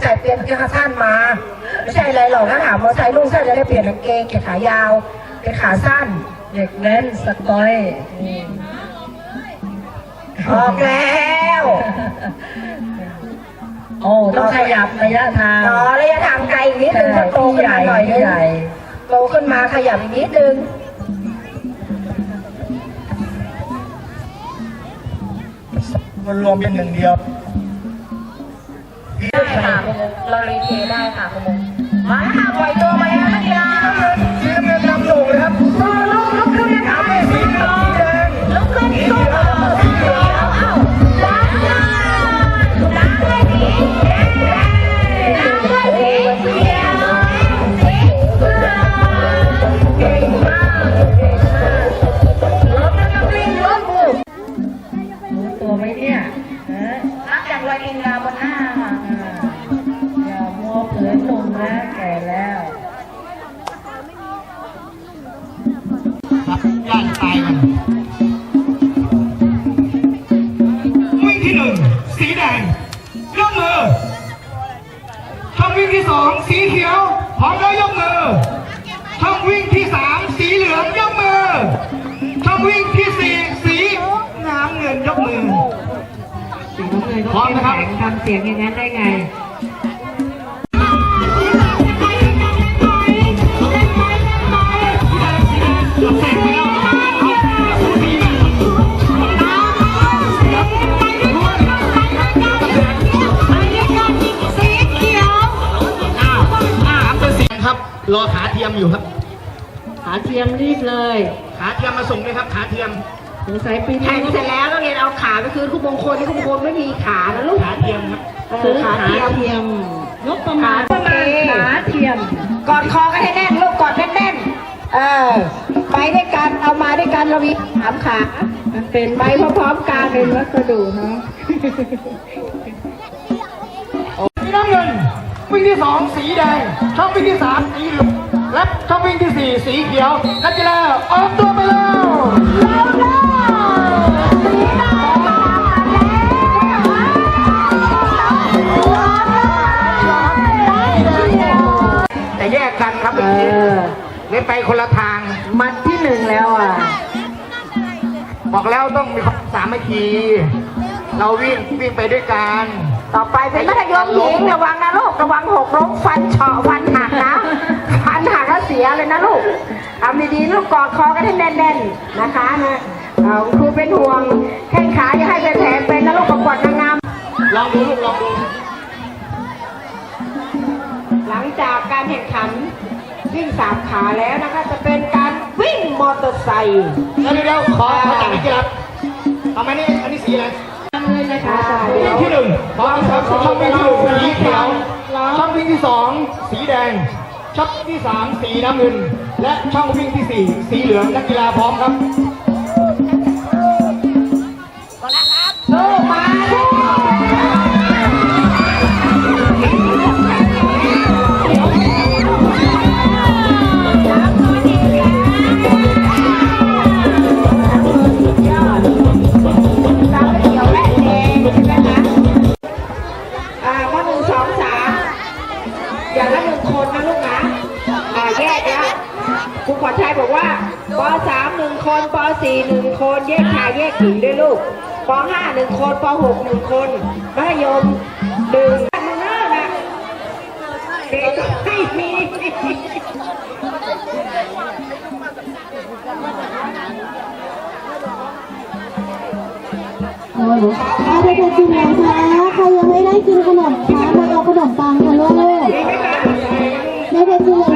ใส่เปลี่ยนกางสั้นมาไม่ใช่อะไรหรอกถ้าถามมอเตอร์ไซค์นุ่งสั้นจะได้เปลี่ยนกางเกงเกงขายาวเป็นขาสั้น เด็กเล่นสกอยออกแล้วโอ้ต้องขยับระยะทางอ๋อระยะทางไกลอีกนิดนึงถ้าโตขึ้นมาหน่อยนึงใหญ่โตขึ้นมาขยับอีกนิดนึงมันรวมเป็นหนึ่งเดียว ได้ค่ะคุณมุกเรารีเทได้ค่ะคุณมุกมาค่ะปล่อยตัวมาแล้วนักกีฬา ที่สองสีเขียวพร้อมแล้วยกมือช่องวิ่งที่สามสีเหลืองยกมือช่องวิ่งที่สี่สีน้ำเงินยกมือสีน้ำเงินพร้อมนะครับทำเสียงอย่างนั้นได้ไง รับรอขาเทียมอยู่ครับ ขาเทียมรีบเลยขาเทียมมาส่งเลยครับ ขาเทียม สงสัยปีแข่นี้งเสร็จแล้วก็เรียนเอาขาไปคืนคุณมงคลที่คุณมงคลไม่มีขานะลูกขาเทียมครับซื้อขาเทียมงบประมาณขาเทียม ขาเทียม กอดคอกันให้แน่นลูกกอดแน่นๆเออไปด้วยกันเอามาด้วยกันเรามีสามขามันเป็นไปพร้อมๆกันเป็นวัสดุเนาะสีน้ำเงิน วิ่งที่สองสีแดงช่องวิ่งที่สามสีเหลืองและช่องวิ่งที่สี่สีเขียวนักกีฬาออกตัวไปแล้วแต่แยกกันครับเออเล่นไปคนละทาง มัดที่หนึ่งแล้วอะ บอกแล้วต้องมีความสามัคคี เราวิ่งวิ่งไปด้วยกัน ต่อไปเป็นมัธยมหญิงระวังนะลูกระวังหกล้มฟันเฉาะฟันหักนะฟันหักแล้วเสียเลยนะลูกเอาดีๆลูกกอดคอกันให้แน่นๆนะคะนะเอาครูเป็นห่วงแข้งขาอย่าให้เป็นแผลเป็นนะลูกประกวดนางงามลองดูลูกลองดูหลังจากการแข่งขันวิ่งสามขาแล้วนะคะจะเป็นการวิ่งมอเตอร์ไซค์เดี๋ยวเดี๋ยวขอขอจับอีกทีครับเอามานี่อันนี้สีอะไร ค่ะวิ่งที่หนึ่งพร้อมครับช่องวิ่งที่หนึ่งสีเขียวช่องวิ่งที่สองสีแดงช่องวิ่งที่สามสีน้ำเงิน และช่องวิ่งที่สี่สีเหลืองนักกีฬาพร้อมครับ ป .5 หนึ่งคนป .6 หนึ่งคนมัธยมหนึ่งมือเนอร์นะด็ไม่มีอาไปกินแล้วคะใครยังไม่ได้กินขนมคะมาเอาขนมปังค่ะลูกไม่ได้กินเลย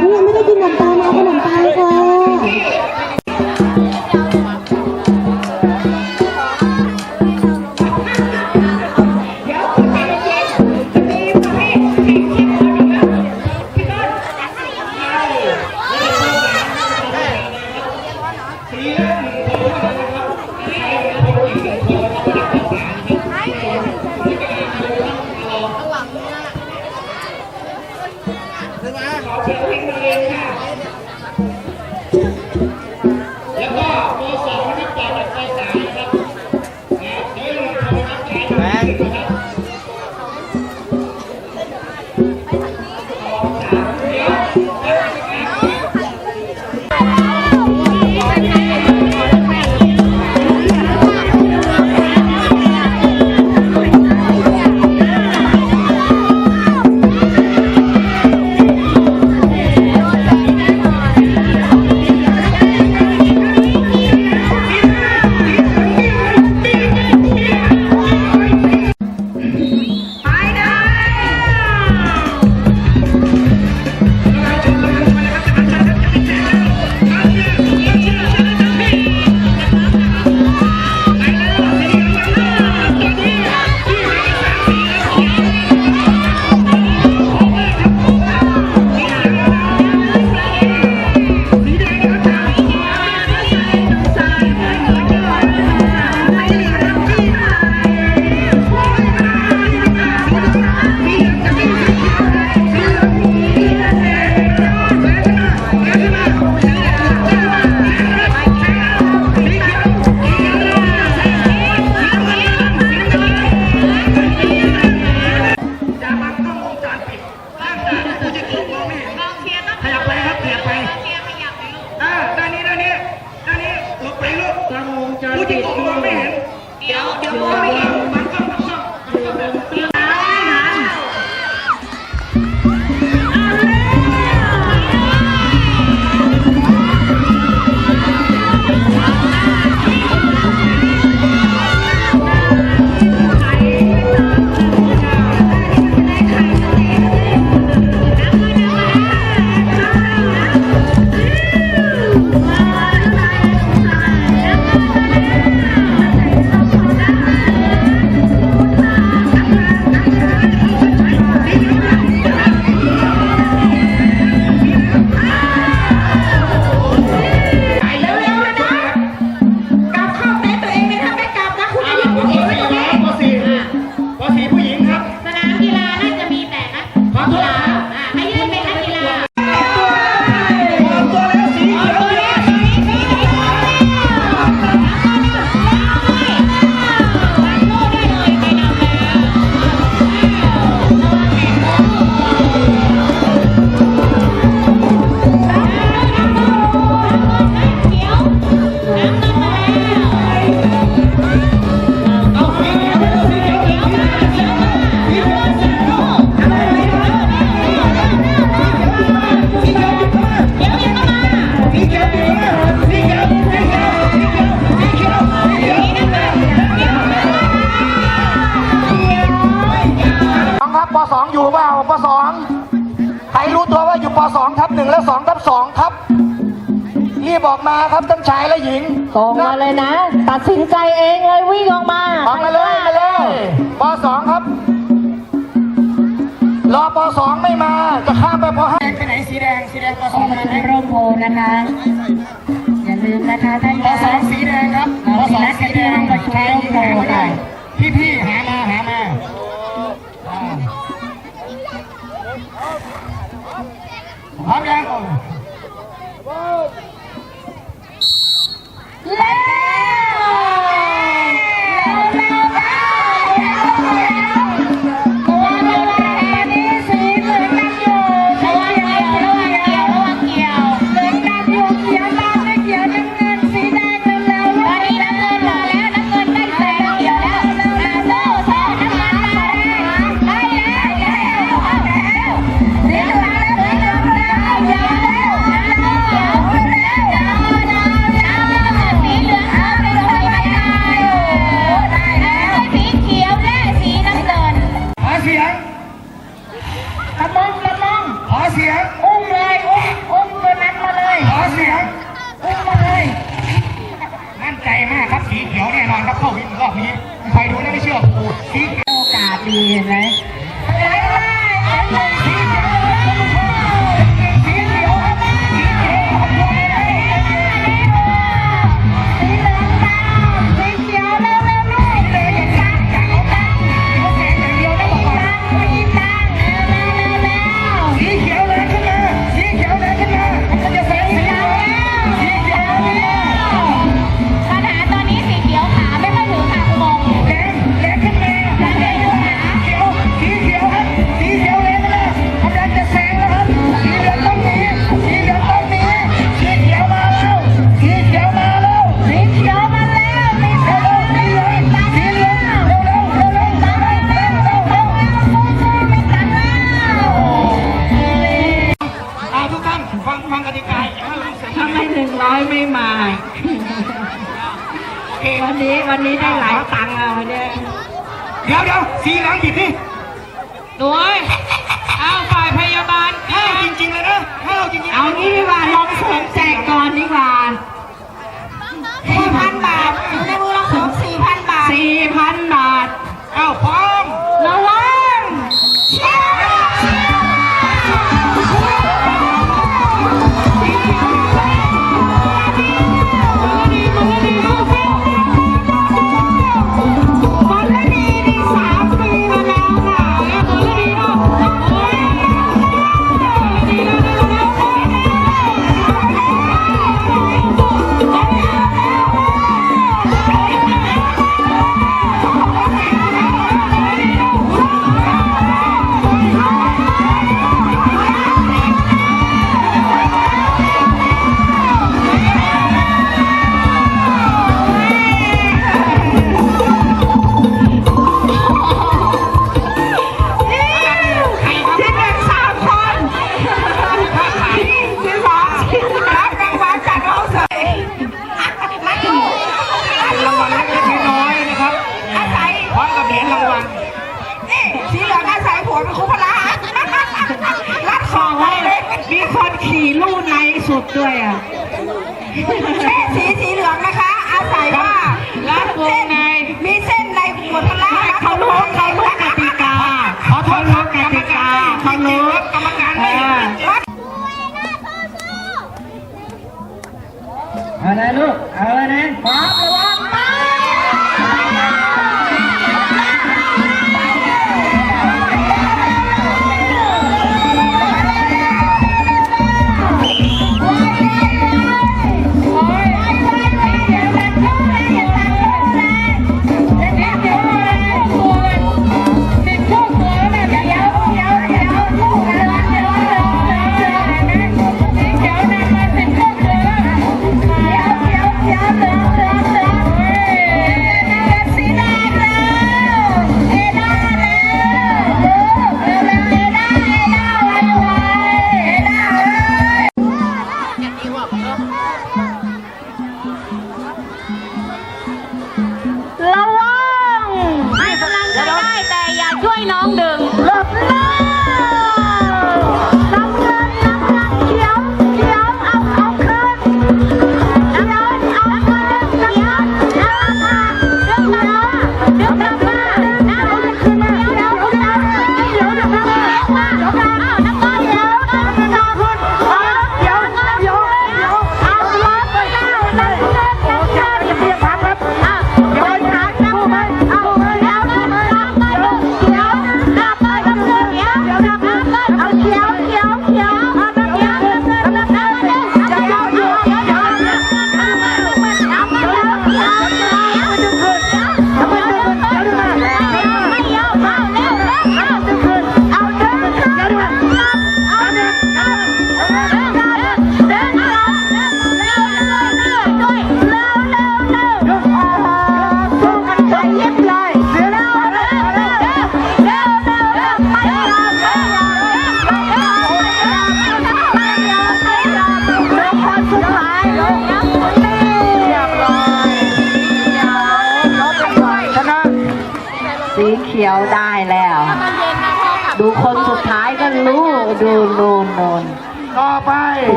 ตรงมาเลยนะ ตัดสินใจเองเลยวิ่งออกมาออกมาเลยมาเลยปสองครับ รอปสองไม่มา จะข้ามไปปห้าไปไหนสีแดงสีแดงปสองมาไหนร่มโพนะคะ อย่าลืมนะคะท่านปสองสีแดงครับปสองสีแดงชายหญิงหามาได้พี่พี่ๆหามาหามาอ่า วันนี้วันนี้ได้หลายตังค์อะวันนี้เดี๋ยวเดี๋ยวสีเหลังหยิบดิโอ้ยเอาฝ่ายพยาบาลห้าจริงๆเลยนะห้าจริงๆเอางี้ดีกว่าลองเสริมแจกก่อนดีกว่าสี่พันบาทในมือเราสองสี่พันบาทสี่พันบาท เอ้าพอ అవునను అవునే పాపం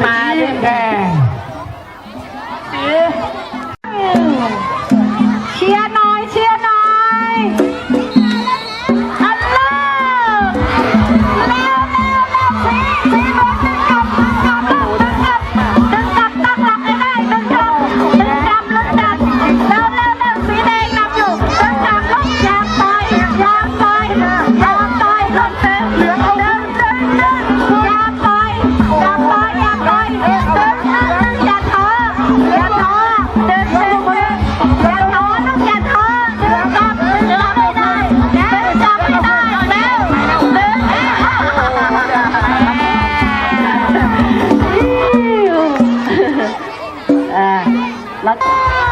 Maringá. É. อ่